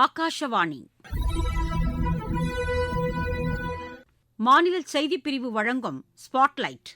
ஆகாஷவாணி. மாநில செய்திப் பிரிவு வழங்கும் ஸ்பாட்லைட்.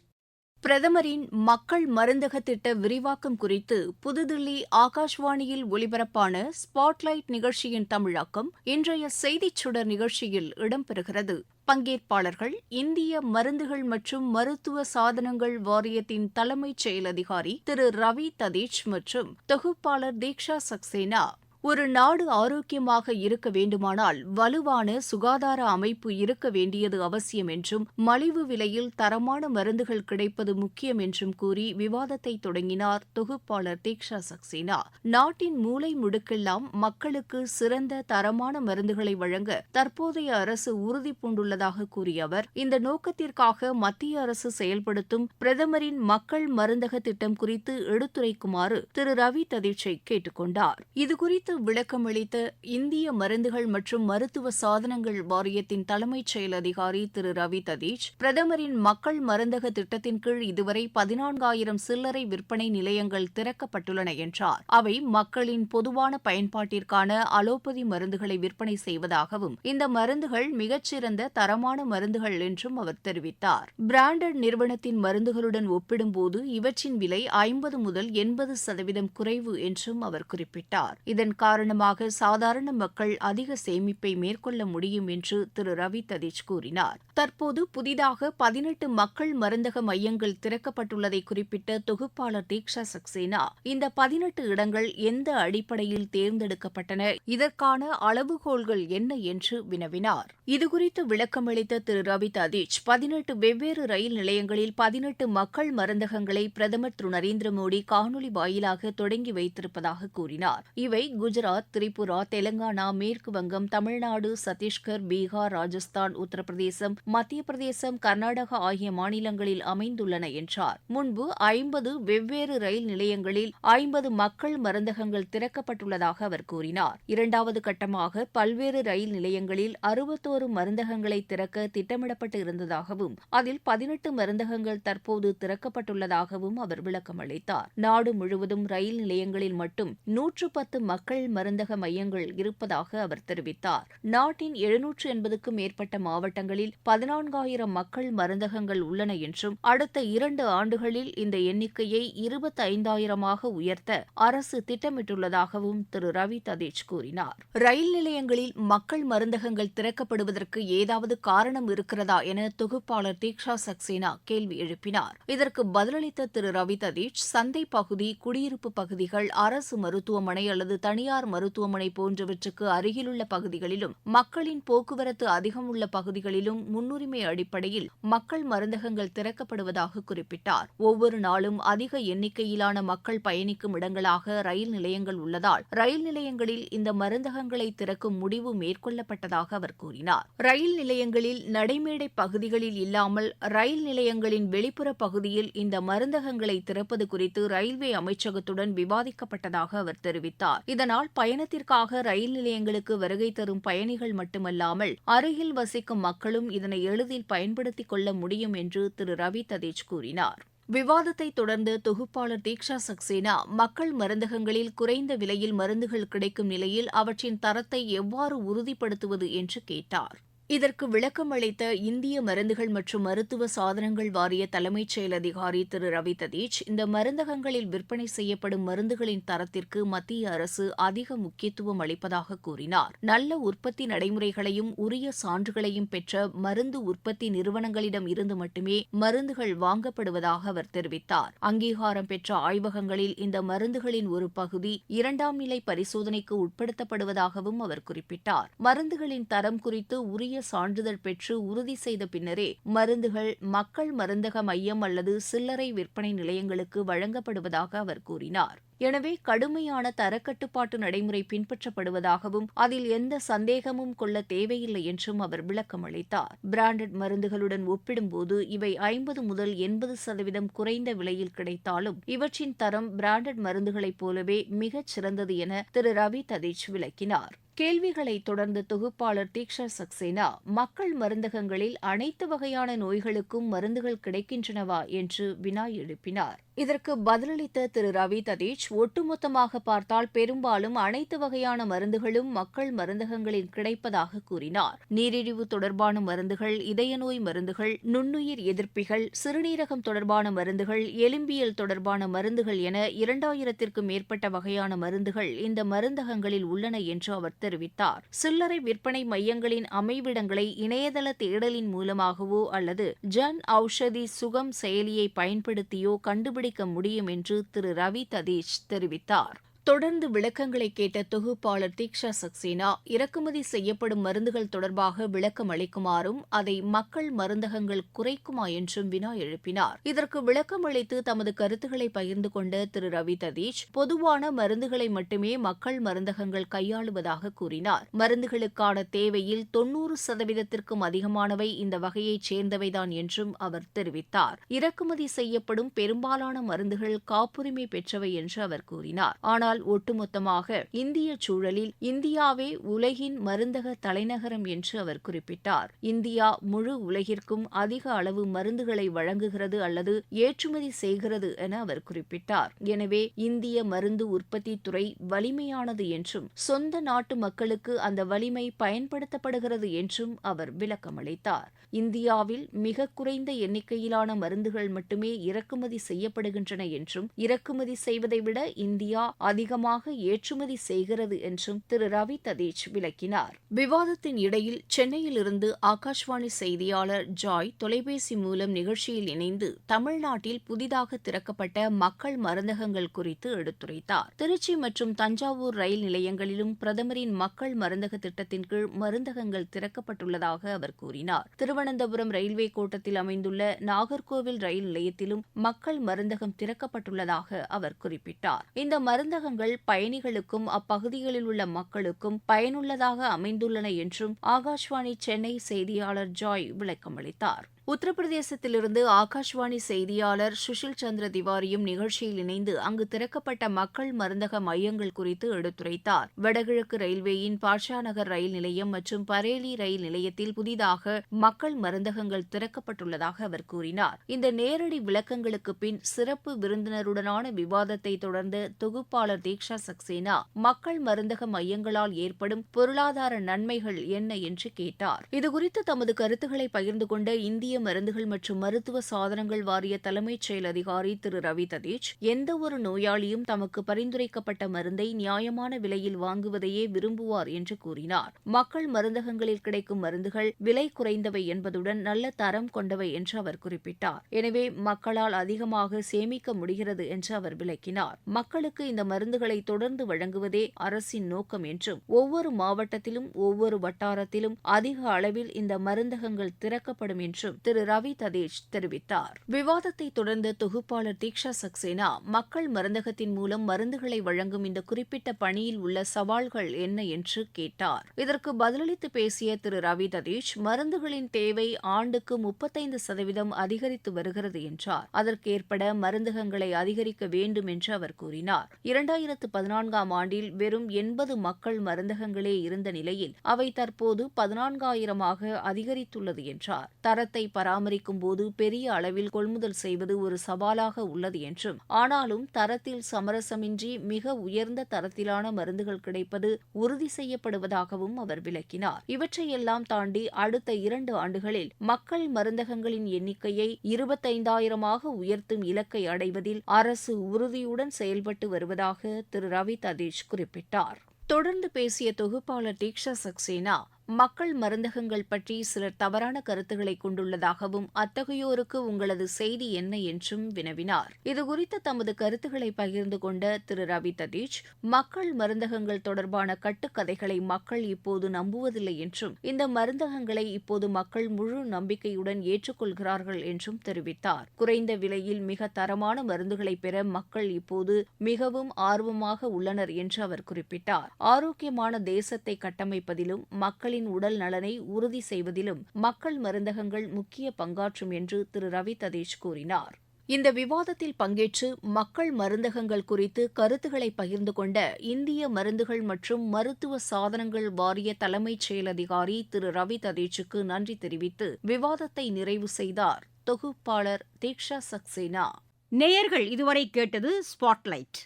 பிரதமரின் மக்கள் மருந்தக திட்ட விரிவாக்கம் குறித்து புதுதில்லி ஆகாஷ்வாணியில் ஒலிபரப்பான ஸ்பாட்லைட் நிகழ்ச்சியின் தமிழாக்கம் இன்றைய செய்திச் சுடர் நிகழ்ச்சியில் இடம்பெறுகிறது. பங்கேற்பாளர்கள் இந்திய மருந்துகள் மற்றும் மருத்துவ சாதனங்கள் வாரியத்தின் தலைமைச் செயல் அதிகாரி திரு ரவி ததீஷ் மற்றும் தொகுப்பாளர் தீக்ஷா சக்சேனா ஒரு நாடு ஆரோக்கியமாக இருக்க வேண்டுமானால் வலுவான சுகாதார அமைப்பு இருக்க வேண்டியது அவசியம் என்றும் மலிவு விலையில் தரமான மருந்துகள் கிடைப்பது முக்கியம் என்றும் கூறி விவாதத்தை தொடங்கினார் தொகுப்பாளர் தீக்ஷா சக்சேனா. நாட்டின் மூலை முடுக்கெல்லாம் மக்களுக்கு சிறந்த தரமான மருந்துகளை வழங்க தற்போதைய அரசு உறுதி பூண்டுள்ளதாக கூறிய அவர் இந்த நோக்கத்திற்காக மத்திய அரசு செயல்படுத்தும் பிரதமரின் மக்கள் மருந்தக திட்டம் குறித்து எடுத்துரைக்குமாறு திரு. ரவி ததீட்சை கேட்டுக்கொண்டார். இதுகுறித்து விளக்கமளித்த இந்திய மருந்துகள் மற்றும் மருத்துவ சாதனங்கள் வாரியத்தின் தலைமைச் செயல் அதிகாரி திரு. ரவி ததீஷ் பிரதமரின் மக்கள் மருந்தக திட்டத்தின் கீழ் இதுவரை பதினான்காயிரம் சில்லறை விற்பனை நிலையங்கள் திறக்கப்பட்டுள்ளன என்றார். அவை மக்களின் பொதுவான பயன்பாட்டிற்கான அலோபதி மருந்துகளை விற்பனை செய்வதாகவும் இந்த மருந்துகள் மிகச்சிறந்த தரமான மருந்துகள் என்றும் அவர் தெரிவித்தார். பிராண்டட் நிறுவனத்தின் மருந்துகளுடன் ஒப்பிடும்போது இவற்றின் விலை ஐம்பது முதல் எண்பது சதவீதம் குறைவு என்றும் அவர் குறிப்பிட்டார். இதன் காரணமாக சாதாரண மக்கள் அதிக சேமிப்பை மேற்கொள்ள முடியும் என்று திரு. ரவி ததீஷ் கூறினார். தற்போது புதிதாக பதினெட்டு மக்கள் மருந்தக மையங்கள் திறக்கப்பட்டுள்ளதை குறிப்பிட்ட தொகுப்பாளர் தீக்ஷா சக்சேனா இந்த பதினெட்டு இடங்கள் எந்த அடிப்படையில் தேர்ந்தெடுக்கப்பட்டன இதற்கான அளவுகோல்கள் என்ன என்று வினவினார். இதுகுறித்து விளக்கமளித்த திரு. ரவி ததீஷ் பதினெட்டு வெவ்வேறு ரயில் நிலையங்களில் பதினெட்டு மக்கள் மருந்தகங்களை பிரதமர் திரு. நரேந்திர மோடி காணொலி வாயிலாக தொடங்கி வைத்திருப்பதாக கூறினார். இவை குஜராத் திரிபுரா தெலங்கானா மேற்கு வங்கம் தமிழ்நாடு சத்தீஸ்கர் பீகார் ராஜஸ்தான் உத்தரப்பிரதேசம் மத்திய பிரதேசம் கர்நாடகா ஆகிய மாநிலங்களில் அமைந்துள்ளன என்றார். முன்பு ஐம்பது வெவ்வேறு ரயில் நிலையங்களில் ஐம்பது மக்கள் மருந்தகங்கள் திறக்கப்பட்டுள்ளதாக அவர் கூறினார். இரண்டாவது கட்டமாக பல்வேறு ரயில் நிலையங்களில் அறுபத்தோரு மருந்தகங்களை திறக்க திட்டமிடப்பட்டு இருந்ததாகவும் அதில் பதினெட்டு மருந்தகங்கள் தற்போது திறக்கப்பட்டுள்ளதாகவும் அவர் விளக்கமளித்தார். நாடு முழுவதும் ரயில் நிலையங்களில் மட்டும் நூற்று பத்து மக்கள் மக்கள் மருந்தக மையங்கள் இருப்பதாக அவர் தெரிவித்தார். நாட்டின் எழுநூற்று எண்பதுக்கும் மேற்பட்ட மாவட்டங்களில் பதினான்காயிரம் மக்கள் மருந்தகங்கள் உள்ளன என்றும் அடுத்த இரண்டு ஆண்டுகளில் இந்த எண்ணிக்கையை இருபத்தைந்தாயிரமாக உயர்த்த அரசு திட்டமிட்டுள்ளதாகவும் திரு. ரவி ததேஜ் கூறினார். ரயில் நிலையங்களில் மக்கள் மருந்தகங்கள் திறக்கப்படுவதற்கு ஏதாவது காரணம் இருக்கிறதா என தொகுப்பாளர் தீக்ஷா சக்சேனா கேள்வி எழுப்பினார். இதற்கு பதிலளித்த திரு. ரவி ததீஷ் சந்தை பகுதி குடியிருப்பு பகுதிகள் அரசு மருத்துவமனை அல்லது தனி தனியார் மருத்துவமனை போன்றவற்றுக்கு அருகிலுள்ள பகுதிகளிலும் மக்களின் போக்குவரத்து அதிகம் உள்ள பகுதிகளிலும் முன்னுரிமை அடிப்படையில் மக்கள் மருந்தகங்கள் திறக்கப்படுவதாக குறிப்பிட்டார். ஒவ்வொரு நாளும் அதிக எண்ணிக்கையிலான மக்கள் பயணிக்கும் இடங்களாக ரயில் நிலையங்கள் உள்ளதால் ரயில் நிலையங்களில் இந்த மருந்தகங்களை திறக்கும் முடிவு மேற்கொள்ளப்பட்டதாக அவர் கூறினார். ரயில் நிலையங்களில் நடைமேடை பகுதிகளில் இல்லாமல் ரயில் நிலையங்களின் வெளிப்புற பகுதியில் இந்த மருந்தகங்களை திறப்பது குறித்து ரயில்வே அமைச்சகத்துடன் விவாதிக்கப்பட்டதாக அவர் தெரிவித்தார். இதனால் பயணத்திற்காக ரயில் நிலையங்களுக்கு வருகை தரும் பயணிகள் மட்டுமல்லாமல் அருகில் வசிக்கும் மக்களும் இதனை எளிதில் பயன்படுத்திக் கொள்ள முடியும் என்று திரு. ரவி ததேஜ் கூறினார். விவாதத்தை தொடர்ந்து தொகுப்பாளர் தீக்ஷா சக்சேனா மக்கள் மருந்தகங்களில் குறைந்த விலையில் மருந்துகள் கிடைக்கும் நிலையில் அவற்றின் தரத்தை எவ்வாறு உறுதிப்படுத்துவது என்று கேட்டார். இதற்கு விளக்கம் அளித்த இந்திய மருந்துகள் மற்றும் மருத்துவ சாதனங்கள் வாரிய தலைமைச் செயல் அதிகாரி திரு. ரவி ததீஷ் இந்த மருந்தகங்களில் விற்பனை செய்யப்படும் மருந்துகளின் தரத்திற்கு மத்திய அரசு அதிக முக்கியத்துவம் அளிப்பதாக கூறினார். நல்ல உற்பத்தி நடைமுறைகளையும் உரிய சான்றுகளையும் பெற்ற மருந்து உற்பத்தி நிறுவனங்களிடம் இருந்து மட்டுமே மருந்துகள் வாங்கப்படுவதாக அவர் தெரிவித்தார். அங்கீகாரம் பெற்ற ஆய்வகங்களில் இந்த மருந்துகளின் ஒரு பகுதி இரண்டாம் நிலை பரிசோதனைக்கு உட்படுத்தப்படுவதாகவும் அவர் குறிப்பிட்டார். மருந்துகளின் தரம் குறித்து உரிய உரிய சான்றிதழ் பெற்று உறுதி செய்த பின்னரே மருந்துகள் மக்கள் மருந்தக மையம் அல்லது சில்லறை விற்பனை நிலையங்களுக்கு வழங்கப்படுவதாக அவர் கூறினார். எனவே கடுமையான தரக்கட்டுப்பாட்டு நடைமுறை பின்பற்றப்படுவதாகவும் அதில் எந்த சந்தேகமும் கொள்ள தேவையில்லை என்றும் அவர் விளக்கம் அளித்தார் பிராண்டட் மருந்துகளுடன் ஒப்பிடும்போது இவை ஐம்பது முதல் எண்பது சதவீதம் குறைந்த விலையில் கிடைத்தாலும் இவற்றின் தரம் பிராண்டட் மருந்துகளைப் போலவே மிகச் சிறந்தது என திரு. ரவி ததீஷ் விளக்கினார். கேள்விகளை தொடர்ந்து தொகுப்பாளர் தீக்ஷா சக்சேனா மக்கள் மருந்தகங்களில் அனைத்து வகையான நோய்களுக்கும் மருந்துகள் கிடைக்கின்றனவா என்று வினா எழுப்பினார். இதற்கு பதிலளித்த திரு. ரவி ததீஷ் ஒட்டுமொத்தமாக பார்த்தால் பெரும்பாலும் அனைத்து வகையான மருந்துகளும் மக்கள் மருந்தகங்களில் கிடைப்பதாக கூறினார். நீரிழிவு தொடர்பான மருந்துகள் இதய நோய் மருந்துகள் நுண்ணுயிர் எதிர்ப்பிகள் சிறுநீரகம் தொடர்பான மருந்துகள் எலும்பியல் தொடர்பான மருந்துகள் என இரண்டாயிரத்திற்கும் மேற்பட்ட வகையான மருந்துகள் இந்த மருந்தகங்களில் உள்ளன என்று அவர் தெரிவித்தார். சில்லறை விற்பனை மையங்களின் அமைவிடங்களை இணையதள தேடலின் மூலமாகவோ அல்லது ஜன் ஔஷதி சுகம் செயலியை பயன்படுத்தியோ கண்டுபிடிக்க முடியும் என்று திரு ரவி ததீஷ் தெரிவித்தார். தொடர்ந்து விளக்கங்களை கேட்ட தொகுப்பாளர் தீக்ஷா சக்சேனா இறக்குமதி செய்யப்படும் மருந்துகள் தொடர்பாக விளக்கம் அளிக்குமாறும் அதை மக்கள் மருந்தகங்கள் குறைக்குமா என்றும் வினா எழுப்பினார். இதற்கு விளக்கம் அளித்து தமது கருத்துக்களை பகிர்ந்து கொண்ட திரு. ரவி ததீஷ் பொதுவான மருந்துகளை மட்டுமே மக்கள் மருந்தகங்கள் கையாளுவதாக கூறினார். மருந்துகளுக்கான தேவையில் தொன்னூறு சதவீதத்திற்கும் அதிகமானவை இந்த வகையைச் சேர்ந்தவைதான் என்றும் அவர் தெரிவித்தார். இறக்குமதி செய்யப்படும் பெரும்பாலான மருந்துகள் காப்புரிமை பெற்றவை என்று அவர் கூறினார். ஆனால் ஆனால் ஒட்டுமொத்தமாக இந்திய சூழலில் இந்தியாவே உலகின் மருந்தக தலைநகரம் என்று அவர் குறிப்பிட்டார். இந்தியா முழு உலகிற்கும் அதிக அளவு மருந்துகளை வழங்குகிறது அல்லது ஏற்றுமதி செய்கிறது என அவர் குறிப்பிட்டார். எனவே இந்திய மருந்து உற்பத்தி துறை வலிமையானது என்றும் சொந்த நாட்டு மக்களுக்கு அந்த வலிமை பயன்படுத்தப்படுகிறது என்றும் அவர் விளக்கமளித்தார். இந்தியாவில் மிக குறைந்த எண்ணிக்கையிலான மருந்துகள் மட்டுமே இறக்குமதி செய்யப்படுகின்றன என்றும் இறக்குமதி செய்வதை விட இந்தியா அதிக அதிகமாக ஏற்றுமதி செய்கிறது என்றும் திரு. ரவி ததேஜ் விளக்கினார். விவாதத்தின் இடையில் சென்னையிலிருந்து ஆகாஷ்வாணி செய்தியாளர் ஜாய் தொலைபேசி மூலம் நிகழ்ச்சியில் இணைந்து தமிழ்நாட்டில் புதிதாக திறக்கப்பட்ட மக்கள் மருந்தகங்கள் குறித்து எடுத்துரைத்தார். திருச்சி மற்றும் தஞ்சாவூர் ரயில் நிலையங்களிலும் பிரதமரின் மக்கள் மருந்தக திட்டத்தின் கீழ் மருந்தகங்கள் திறக்கப்பட்டுள்ளதாக அவர் கூறினார். திருவனந்தபுரம் ரயில்வே கோட்டத்தில் அமைந்துள்ள நாகர்கோவில் ரயில் நிலையத்திலும் மக்கள் மருந்தகம் திறக்கப்பட்டுள்ளதாக அவர் குறிப்பிட்டார். இந்த மருந்தகம் மருந்தகங்கள் பயணிகளுக்கும் அப்பகுதிகளில் உள்ள மக்களுக்கும் பயனுள்ளதாக அமைந்துள்ளன என்றும் ஆகாஷ்வாணி சென்னை செய்தியாளர் ஜாய் விளக்கமளித்தார். உத்தரப்பிரதேசத்திலிருந்து ஆகாஷ்வாணி செய்தியாளர் சுஷில் சந்திர திவாரியும் நிகழ்ச்சியில் இணைந்து அங்கு திறக்கப்பட்ட மக்கள் மருந்தக மையங்கள் குறித்து எடுத்துரைத்தார். வடகிழக்கு ரயில்வேயின் பாட்ஷா நகர் ரயில் நிலையம் மற்றும் பரேலி ரயில் நிலையத்தில் புதிதாக மக்கள் மருந்தகங்கள் திறக்கப்பட்டுள்ளதாக அவர் கூறினார். இந்த நேரடி விளக்கங்களுக்கு பின் சிறப்பு விருந்தினருடனான விவாதத்தை தொடர்ந்து தொகுப்பாளர் தீக்ஷா சக்சேனா மக்கள் மருந்தக மையங்களால் ஏற்படும் பொருளாதார நன்மைகள் என்ன என்று கேட்டார். இதுகுறித்து தமது கருத்துக்களை பகிர்ந்து கொண்ட இந்திய இந்திய மருந்துகள் மற்றும் மருத்துவ சாதனங்கள் வாரிய தலைமைச் செயல் அதிகாரி திரு. ரவி ததீஷ் எந்த ஒரு நோயாளியும் தமக்கு பரிந்துரைக்கப்பட்ட மருந்தை நியாயமான விலையில் வாங்குவதையே விரும்புவார் என்று கூறினார். மக்கள் மருந்தகங்களில் கிடைக்கும் மருந்துகள் விலை குறைந்தவை என்பதுடன் நல்ல தரம் கொண்டவை என்று அவர் குறிப்பிட்டார். எனவே மக்களால் அதிகமாக சேமிக்க முடிகிறது என்று அவர் விளக்கினார். மக்களுக்கு இந்த மருந்துகளை தொடர்ந்து வழங்குவதே அரசின் நோக்கம் என்றும் ஒவ்வொரு மாவட்டத்திலும் ஒவ்வொரு வட்டாரத்திலும் அதிக அளவில் இந்த மருந்தகங்கள் திறக்கப்படும் என்றும் திரு ரவி ததேஷ் தெரிவித்தார். விவாதத்தை தொடர்ந்த தொகுப்பாளர் தீக்ஷா சக்சேனா மக்கள் மருந்தகத்தின் மூலம் மருந்துகளை வழங்கும் இந்த குறிப்பிட்ட பணியில் உள்ள சவால்கள் என்ன என்று கேட்டார். இதற்கு பதிலளித்து பேசிய திரு ரவி ததீஷ் மருந்துகளின் தேவை ஆண்டுக்கு முப்பத்தைந்து சதவீதம் அதிகரித்து வருகிறது என்றார். அதற்கேற்பட மருந்தகங்களை அதிகரிக்க வேண்டும் என்று அவர் கூறினார். இரண்டாயிரத்து பதினான்காம் ஆண்டில் வெறும் எண்பது மக்கள் மருந்தகங்களே இருந்த நிலையில் அவை தற்போது பதினான்காயிரமாக அதிகரித்துள்ளது என்றார். தரத்தை பராமரிக்கும் போது பெரிய அளவில் கொள்முதல் செய்வது ஒரு சவாலாக உள்ளது என்றும் ஆனாலும் தரத்தில் சமரசமின்றி மிக உயர்ந்த தரத்திலான மருந்துகள் கிடைப்பது உறுதி செய்யப்படுவதாகவும் அவர் விளக்கினார். இவற்றையெல்லாம் தாண்டி அடுத்த இரண்டு ஆண்டுகளில் மக்கள் மருந்தகங்களின் எண்ணிக்கையை இருபத்தைந்தாயிரமாக உயர்த்தும் இலக்கை அடைவதில் அரசு உறுதியுடன் செயல்பட்டு வருவதாக திரு ரவி ததீஷ் குறிப்பிட்டார். தொடர்ந்து பேசிய தொகுப்பாளர் தீக்ஷா சக்சேனா மக்கள் மருந்தகங்கள் பற்றி சிலர் தவறான கருத்துக்களை கொண்டுள்ளதாகவும் அத்தகையோருக்கு உங்களது செய்தி என்ன என்றும் வினவினார். இதுகுறித்து தமது கருத்துக்களை பகிர்ந்து கொண்ட திரு. ரவி ததீஷ் மக்கள் மருந்தகங்கள் தொடர்பான கட்டுக்கதைகளை மக்கள் இப்போது நம்புவதில்லை என்றும் இந்த மருந்தகங்களை இப்போது மக்கள் முழு நம்பிக்கையுடன் ஏற்றுக்கொள்கிறார்கள் என்றும் தெரிவித்தார். குறைந்த விலையில் மிக தரமான மருந்துகளை பெற மக்கள் இப்போது மிகவும் ஆர்வமாக உள்ளனர் என்று அவர் குறிப்பிட்டார். ஆரோக்கியமான தேசத்தை கட்டமைப்பதிலும் மக்கள் மக்களின் உடல் நலனை உறுதி செய்வதிலும் மக்கள் மருந்தகங்கள் முக்கிய பங்காற்றும் என்று திரு. ரவி ததேஷ் கூறினார். இந்த விவாதத்தில் பங்கேற்று மக்கள் மருந்தகங்கள் குறித்து கருத்துக்களை பகிர்ந்து கொண்ட இந்திய மருந்துகள் மற்றும் மருத்துவ சாதனங்கள் வாரிய தலைமைச் செயல் அதிகாரி திரு. ரவி ததேச்சுக்கு நன்றி தெரிவித்து விவாதத்தை நிறைவு செய்தார் தொகுப்பாளர் தீக்ஷா சக்சேனா. நேயர்கள் இதுவரை கேட்டது ஸ்பாட்லைட்.